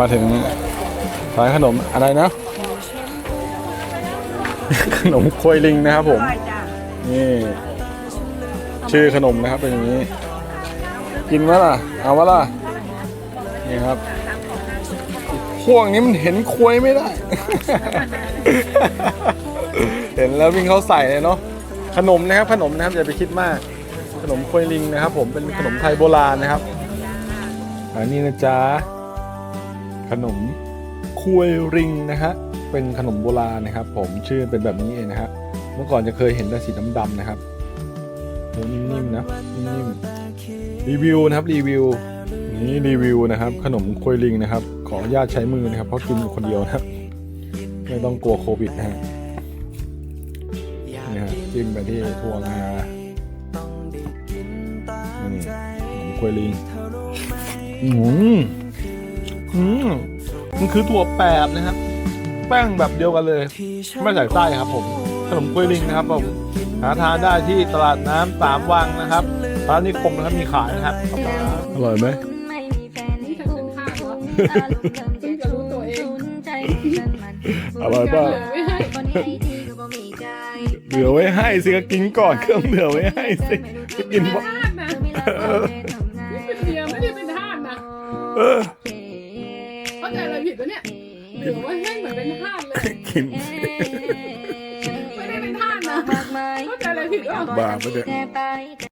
มาถึงร้านขนมอะไรนะ ขนมควยลิงนะครับผม นี่ ชื่อขนมนะครับเป็นอย่างนี้ กินวะล่ะ เอาวะล่ะ นี่ครับพวกนี้มันเห็นควยไม่ได้ เห็นแล้ววิ่งเข้าใส่เลยเนาะ ขนมนะครับ ขนมนะครับอย่าไปคิดมาก ขนมควยลิงนะครับ ผมเป็นขนมไทยโบราณนะครับอันนี้นะจ๊ะ ขนมควยริงนะฮะเป็นขนมโบราณนะครับ ผมชื่อเป็นแบบนี้เองนะฮะเมื่อก่อนจะเคยเห็นแต่สีดำๆนะครับโอ้นิ่มๆนะนิ่มๆรีวิวนะครับรีวิวนี่รีวิวนะครับ ขนมควยลิงนะครับ ขออนุญาตใช้มือนะครับ เพราะกินคนเดียวนะครับไม่ต้องกลัวโควิดนะฮะนี่ฮะจิ้มไปที่ถั่วงานี่ขนมควยลิงอืม อืมมันคือถั่วแปบนะครับ แป้งแบบเดียวกันเลย ไม่ใส่ไส้ครับผม ขนมกล้วยลิงนะครับผม หาทานได้ที่ตลาดน้ำสามวังนะครับร้านนิคมนะครับมีขายนะครับ อร่อยไหม ไม่มีแฟนนี่เป็นข้าวเหรออารมณ์เดิมจะรู้ตัวเองใจฉันมันอร่อยเปล่าไม่ให้คนนี้ให้ทีก็บ่มีใจเหลือไว้ให้สิก็กินก่อนเครื่องเหลือไว้ให้สิจะกินบ่ ทาสนะเป็นเดียวไม่ได้เป็นทาสนะ เออ ผิดปะเนี่ยหรือว่าไม่เหมือนเป็นท่าสเลยกิน ไม่ได้เป็นท่าสนะเข้าใจอะไรผิดวะบ้าปะเนี่ย